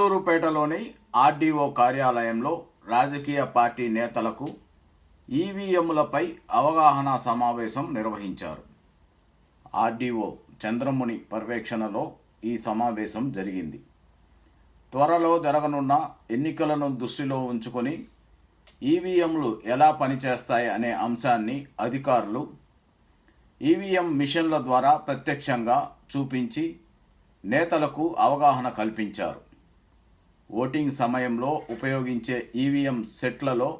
సూళ్ళూరుపేటలోని RDO కార్యాలయంలో రాజకీయ party నేతలకు ఈవీఎంలపై అవగాహన సమావేశం నిర్వహించారు. ఆర్డీఓ చంద్రముని పర్యవేక్షణలో ఈ సమావేశం జరిగింది. త్వరలో జరగనున్న ఎన్నికలను దృష్టిలో ఉంచుకొని ఈవీఎంలు ఎలా పనిచేస్తాయి అనే అంశాన్ని అధికారులు ఈవీఎం మిషన్ల ద్వారా ప్రత్యక్షంగా చూపించి నేతలకు అవగాహన కల్పించారు. ఓటింగ్ సమయంలో ఉపయోగించే ఈవీఎం సెట్లలో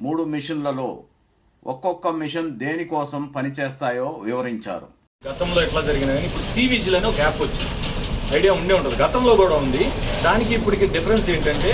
మూడు మిషన్లలో ఒక్కొక్క మిషన్ దేనికోసం పనిచేస్తాయో వివరించారు. గతంలో ఎట్లా జరిగినా కానీ ఇప్పుడు సివిజిల్ ఒక యాప్ వచ్చింది. ఐడియా ఉండే ఉంటుంది. గతంలో కూడా ఉంది. దానికి ఇప్పటికి డిఫరెన్స్ ఏంటంటే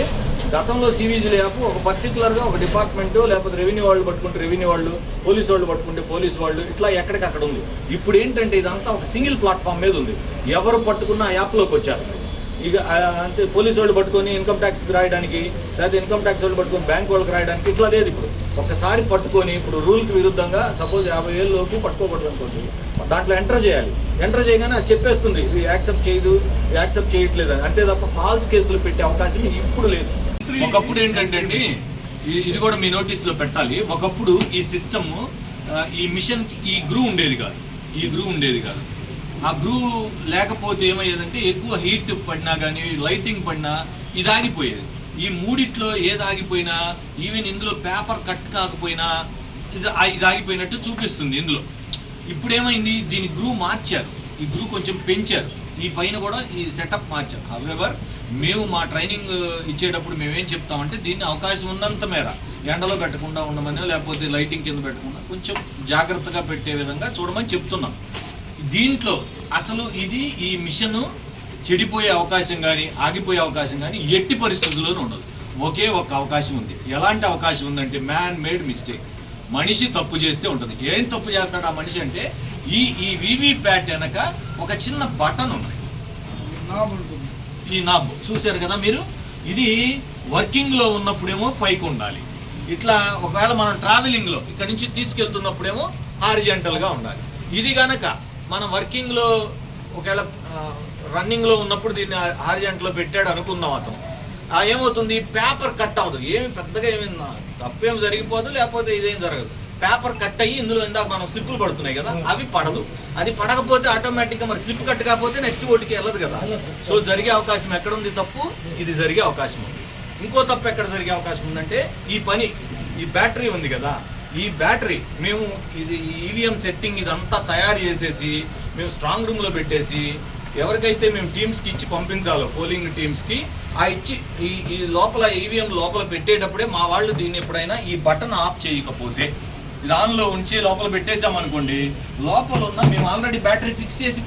గతంలో సివిజిల్ యాప్ ఒక పర్టికులర్గా ఒక డిపార్ట్మెంట్ లేకపోతే రెవెన్యూ వాళ్ళు పట్టుకుంటే రెవెన్యూ వాళ్ళు పోలీస్ వాళ్ళు పట్టుకుంటే పోలీస్ వాళ్ళు ఇట్లా ఎక్కడికక్కడ ఉంది. ఇప్పుడు ఏంటంటే ఇదంతా ఒక సింగిల్ ప్లాట్ఫామ్ మీద ఉంది. ఎవరు పట్టుకున్న ఆ యాప్లోకి వచ్చేస్తుంది. ఇక అంటే పోలీస్ వాళ్ళు పట్టుకొని ఇన్కమ్ ట్యాక్స్కి రాయడానికి లేకపోతే ఇన్కమ్ ట్యాక్స్ వాళ్ళు పట్టుకొని బ్యాంక్ వాళ్ళకి రాయడానికి ఇట్లా లేదు ఇప్పుడు. ఒక్కసారి పట్టుకొని ఇప్పుడు రూల్కి విరుద్ధంగా సపోజ్ యాభై ఏళ్ళ లోపు పట్టుకోకూడదు అనుకోండి దాంట్లో ఎంటర్ చేయాలి. ఎంటర్ చేయగానే అది చెప్పేస్తుంది ఇది యాక్సెప్ట్ చేయదు యాక్సెప్ట్ చేయట్లేదు అని. అంతే తప్ప ఫాల్స్ కేసులు పెట్టే అవకాశం ఇప్పుడు లేదు. ఒకప్పుడు ఏంటంటే అండి ఇది- ఇది కూడా మీ నోటీసులో పెట్టాలి. ఒకప్పుడు ఈ సిస్టమ్ ఈ మిషన్ ఈ గ్రూ ఉండేది కాదు. ఈ గ్రూ ఉండేది కాదు. ఆ గ్రూ లేకపోతే ఏమయ్యేదంటే ఎక్కువ హీట్ పడినా కానీ లైటింగ్ పడినా ఇది ఆగిపోయేది. ఈ మూడిట్లో ఏది ఆగిపోయినా ఈవెన్ ఇందులో పేపర్ కట్ కాకపోయినా ఇది ఇది ఆగిపోయినట్టు చూపిస్తుంది ఇందులో. ఇప్పుడు ఏమైంది దీని గ్రూ మార్చారు. ఈ గ్రూ కొంచెం పెంచారు. ఈ పైన కూడా ఈ సెటప్ మార్చారు. హవెవర్ మేము మా ట్రైనింగ్ ఇచ్చేటప్పుడు మేమేం చెప్తామంటే దీన్ని అవకాశం ఉన్నంత మేర ఎండలో పెట్టకుండా ఉండమని లేకపోతే లైటింగ్ కింద పెట్టకుండా కొంచెం జాగ్రత్తగా పెట్టే విధంగా చూడమని చెప్తున్నాం. దీంట్లో అసలు ఇది ఈ మిషన్ చెడిపోయే అవకాశం కానీ ఆగిపోయే అవకాశం కానీ ఎట్టి పరిస్థితుల్లోనూ ఉండదు. ఒకే ఒక అవకాశం ఉంది. ఎలాంటి అవకాశం ఉందంటే మ్యాన్ మేడ్ మిస్టేక్ మనిషి తప్పు చేస్తే ఉంటుంది. ఏం తప్పు చేస్తాడు ఆ మనిషి అంటే ఈ ఈ వివి ప్యాట్ వెనక ఒక చిన్న బటన్ ఉంది ఈ నాబ్. చూశారు కదా మీరు? ఇది వర్కింగ్లో ఉన్నప్పుడేమో పైకి ఉండాలి. ఇట్లా ఒకవేళ మనం ట్రావెలింగ్లో ఇక్కడ నుంచి తీసుకెళ్తున్నప్పుడేమో హారిజెంటల్గా ఉండాలి. ఇది గనక మనం వర్కింగ్లో ఒకవేళ రన్నింగ్లో ఉన్నప్పుడు దీన్ని హారిజెంటల్లో పెట్టాడు అనుకుందాం అతను. ఆ ఏమవుతుంది? పేపర్ కట్ అవ్వదు. ఏమి పెద్దగా ఏమి తప్పేం జరిగిపోదు లేకపోతే ఇదేం జరగదు. పేపర్ కట్ అయ్యి ఇందులో ఇందాక మనం స్లిప్పులు పడుతున్నాయి కదా అవి పడదు. అది పడకపోతే ఆటోమేటిక్గా మరి స్లిప్ కట్ కాకపోతే నెక్స్ట్ ఓటుకి వెళ్ళదు కదా. సో జరిగే అవకాశం ఎక్కడ ఉంది తప్పు? ఇది జరిగే అవకాశం ఉంది. ఇంకో తప్పు ఎక్కడ జరిగే అవకాశం ఉందంటే ఈ పని ఈ బ్యాటరీ ఉంది కదా. ఈ బ్యాటరీ మేము ఇది ఈవీఎం సెట్టింగ్ ఇదంతా తయారు చేసేసి మేము స్ట్రాంగ్ రూమ్లో పెట్టేసి ఎవరికైతే మేము టీమ్స్కి ఇచ్చి పంపించాలో పోలింగ్ టీమ్స్కి ఆ ఇచ్చి ఈ ఈ లోపల ఈవీఎం లోపల పెట్టేటప్పుడే మా వాళ్ళు దీన్ని ఎప్పుడైనా ఈ బటన్ ఆఫ్ చేయకపోతే దానిలో ఉంచి లోపల పెట్టేసామనుకోండి లోపల ఉన్న మేము ఆల్రెడీ బ్యాటరీ ఫిక్స్ చేసి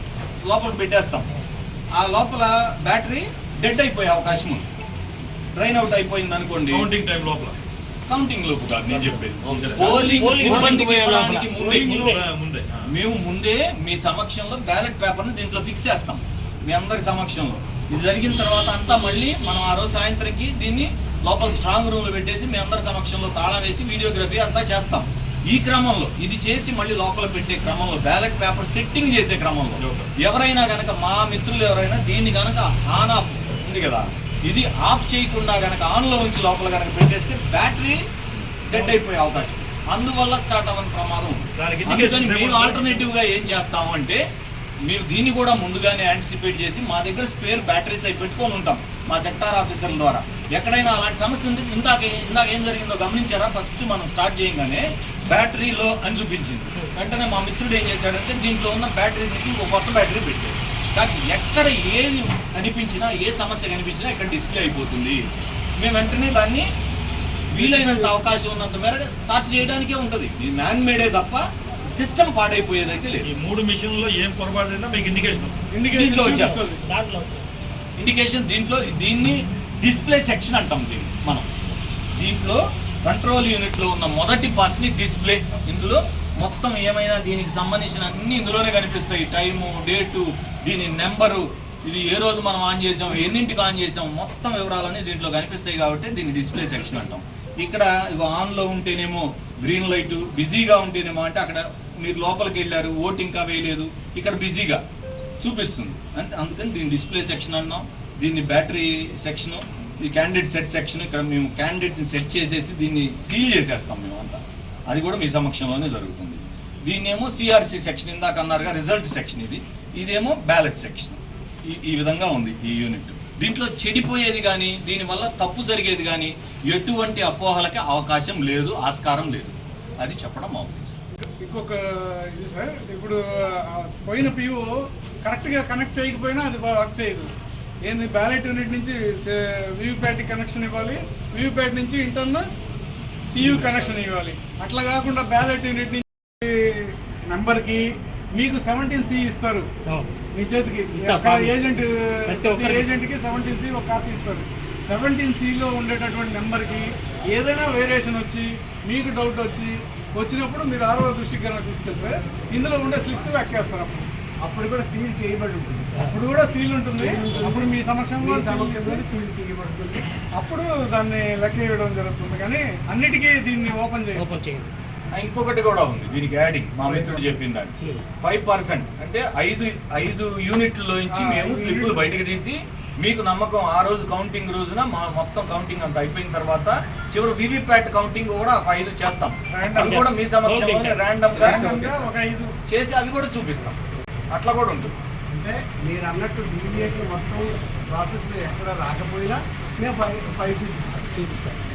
లోపల పెట్టేస్తాం. ఆ లోపల బ్యాటరీ డెడ్ అయిపోయే అవకాశం ఉంది. డ్రైన్ అవుట్ అయిపోయింది అనుకోండి. కౌంటింగ్ టైం లోపల. కౌంటింగ్ లోపు కాదు నేను చెప్పేది. పోలింగ్ సిబ్బందికి. ఇవ్వడానికి ముందే. ఆ. మేము ముందే మీ సమక్షంలో బ్యాలెట్ పేపర్ని దీంట్లో ఫిక్స్ చేస్తాం మీ అందరి సమక్షంలో ఇది జరిగిన తర్వాత అంతా మళ్ళీ మనం ఆ రోజు సాయంత్రంకి దీన్ని లోపల స్ట్రాంగ్ రూమ్లో పెట్టేసి మీ అందరి సమక్షంలో తాళం వేసి వీడియోగ్రఫీ అంతా చేస్తాం ఈ క్రమంలో ఇది చేసి మళ్ళీ లోపల పెట్టే క్రమంలో బ్యాలెట్ పేపర్ సెట్టింగ్ చేసే క్రమంలో. ఎవరైనా గనక మా మిత్రులు ఎవరైనా దీన్ని గనక ఆన్ ఆఫ్ ఉంది కదా ఇది ఆఫ్ చేయకుండా గనక ఆన్లో ఉంచి లోపల గనక పెట్టేస్తే బ్యాటరీ డెడ్ అయిపోయే అవకాశం. అందువల్ల స్టార్ట్ అవ్వని ప్రమాదం అందుకని మేము ఏమన్నా? ఆల్టర్నేటివ్గా ఏం చేస్తాము అంటే మీరు దీన్ని కూడా ముందుగానే యాంటిసిపేట్ చేసి మా దగ్గర స్పేర్ బ్యాటరీస్ అవి పెట్టుకొని ఉంటాం మా సెక్టార్ ఆఫీసర్ల ద్వారా. ఎక్కడైనా అలాంటి సమస్య ఉంది ఇందాక ఇందాక ఏం జరిగిందో గమనించారా? ఫస్ట్ మనం స్టార్ట్ చేయగానే బ్యాటరీలో అని చూపించింది. వెంటనే మా మిత్రుడు ఏం చేశాడంటే దీంట్లో ఉన్న బ్యాటరీ తీసి ఇంకో కొత్త బ్యాటరీ పెట్టాడు. కానీ ఎక్కడ ఏది కనిపించినా ఏ సమస్య కనిపించినా ఇక్కడ డిస్ప్లే అయిపోతుంది. మేము వెంటనే దాన్ని వీలైనంత అవకాశం ఉన్నంత మేరకు సార్ట్ చేయడానికే ఉంటుంది. ఇది మ్యాన్ మేడే తప్ప సిస్టమ్ పాడైపోయేదైతే లేదు. ఈ మూడు మిషన్లో ఏం పొరపాటు మీకు ఇండికేషన్ దీంట్లో వచ్చేస్తుంది. ఇండికేషన్ దీంట్లో దీన్ని డిస్ప్లే సెక్షన్ అంటాం దీన్ని మనం. దీంట్లో కంట్రోల్ యూనిట్లో ఉన్న మొదటి పార్ట్ని డిస్ప్లే ఇందులో మొత్తం ఏమైనా దీనికి సంబంధించిన అన్ని ఇందులోనే కనిపిస్తాయి. టైము డేటు దీని నెంబరు ఇది ఏ రోజు మనం ఆన్ చేసాం ఎన్నింటికి ఆన్ చేసాం మొత్తం వివరాలన్నీ దీంట్లో కనిపిస్తాయి కాబట్టి దీన్ని డిస్ప్లే సెక్షన్ అంటాం. ఇక్కడ ఇవి ఆన్లో ఉంటేనేమో గ్రీన్ లైట్ బిజీగా ఉంటేనేమో అంటే అక్కడ మీరు లోపలికి వెళ్ళారు ఓటు ఇంకా వేయలేదు ఇక్కడ బిజీగా చూపిస్తుంది. అంటే అందుకని దీని డిస్ప్లే సెక్షన్ అన్నాం. దీన్ని బ్యాటరీ సెక్షను ఈ క్యాండిడేట్ సెట్ సెక్షన్ ఇక్కడ మేము క్యాండిడేట్ని సెట్ చేసేసి దీన్ని సీల్ చేసేస్తాం మేము అంతా అది కూడా మీ సమక్షంలోనే జరుగుతుంది. దీన్నేమో సిఆర్సీ సెక్షన్ ఇందాక అన్నారుగా రిజల్ట్ సెక్షన్ ఇది. ఇదేమో బ్యాలెట్ సెక్షన్ ఈ ఈ విధంగా ఉంది ఈ యూనిట్ దీంట్లో చెడిపోయేది కానీ దీనివల్ల తప్పు జరిగేది కానీ ఎటువంటి అపోహలకి అవకాశం లేదు ఆస్కారం లేదు. అది చెప్పడం మా ఉద్దేశం ఇంకొక ఇది సార్ ఇప్పుడు పోయిన పిఓ కరెక్ట్గా కనెక్ట్ చేయకపోయినా అది వర్క్ చేయదు. ఏంది బ్యాలెట్ యూనిట్ నుంచి వీవీప్యాట్ కనెక్షన్ ఇవ్వాలి. వీవీప్యాట్ నుంచి ఇంటర్నల్ సియు కనెక్షన్ ఇవ్వాలి. అట్లా కాకుండా బ్యాలెట్ యూనిట్ నుంచి నంబర్కి మీకు సెవెంటీన్ సి ఇస్తారు. మీ చేతికి. ఏజెంట్. ఏజెంట్కి సెవెంటీన్ సి ఒక కాపీ ఇస్తారు. సెవెంటీన్ సిలో ఉండేటటువంటి నెంబర్కి ఏదైనా వేరియేషన్ వచ్చి మీకు డౌట్ వచ్చి వచ్చినప్పుడు మీరు ఆరో దృష్టికి తీసుకెళ్తే ఇందులో ఉండే స్లిప్స్ లెక్కేస్తారు అప్పుడు. అప్పుడు కూడా సీల్ చేయబడి ఉంటుంది. అప్పుడు కూడా సీల్ ఉంటుంది. అప్పుడు మీ సమక్షంలో సమక్షంలో సీల్ తీయబడుతుంది అప్పుడు దాన్ని లెక్క వేయడం జరుగుతుంది. కానీ అన్నిటికీ దీన్ని ఓపెన్ చేయాలి ఓపెన్ చేయండి. ఇంకొకటి కూడా ఉంది. దీనికి యాడింగ్ మా మిత్రుడు చెప్పిన దాన్ని. ఫైవ్ పర్సెంట్ అంటే ఐదు ఐదు యూనిట్లలో నుంచి మేము స్లిప్పులు. బయటకు తీసి మీకు నమ్మకం ఆ రోజు కౌంటింగ్ రోజున మా మొత్తం కౌంటింగ్ అంతా అయిపోయిన తర్వాత చివరి వివిప్యాట్ కౌంటింగ్ కూడా ఒక ఐదు చేస్తాం. అవి కూడా మీ సమక్షంలోనే Counting. ర్యాండమ్గా చేసి అవి కూడా చూపిస్తాం. అట్లా కూడా ఉంటుంది. అంటే మీరు అన్నట్టు డీవియేషన్ మొత్తం ప్రాసెస్ ఎక్కడ రాకపోయినా మేము ఫైవ్ ఫైవ్ చూపిస్తాం. చూపిస్తాను